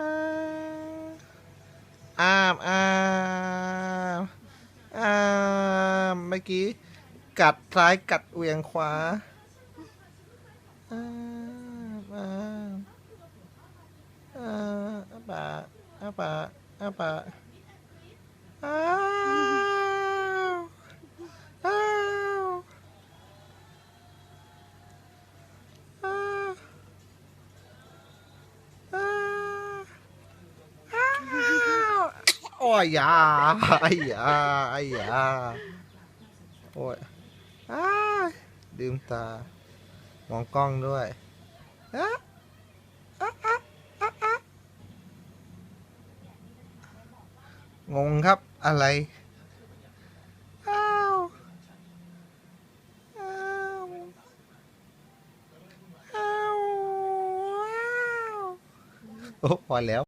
อ้าวอ้ามอ้ามอ้ามเมื่อกี้ กัดซ้ายกัดเวียงขวาอ้ามอ้ามอ้ามอ้าปากอ้าปากอ้าปาก ยยาไอ้ยาไอ้ยาโอ้ยอ้ายลืมตา มองกล้องด้วยอะอะอะอะอะงงครับอะไร อ้าวอ้าวอ้าวอ้าวโอ้พอแล้ว